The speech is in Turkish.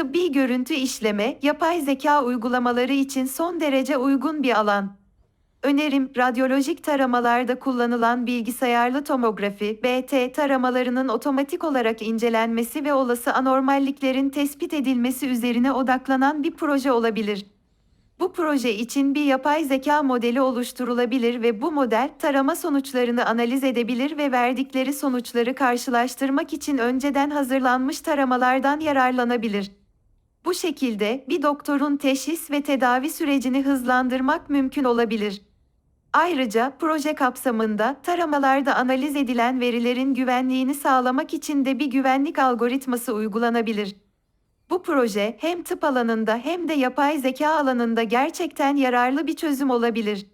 Tıbbi görüntü işleme, yapay zeka uygulamaları için son derece uygun bir alan. Önerim, radyolojik taramalarda kullanılan bilgisayarlı tomografi, BT taramalarının otomatik olarak incelenmesi ve olası anormalliklerin tespit edilmesi üzerine odaklanan bir proje olabilir. Bu proje için bir yapay zeka modeli oluşturulabilir ve bu model tarama sonuçlarını analiz edebilir ve verdikleri sonuçları karşılaştırmak için önceden hazırlanmış taramalardan yararlanabilir. Bu şekilde bir doktorun teşhis ve tedavi sürecini hızlandırmak mümkün olabilir. Ayrıca proje kapsamında taramalarda analiz edilen verilerin güvenliğini sağlamak için de bir güvenlik algoritması uygulanabilir. Bu proje hem tıp alanında hem de yapay zeka alanında gerçekten yararlı bir çözüm olabilir.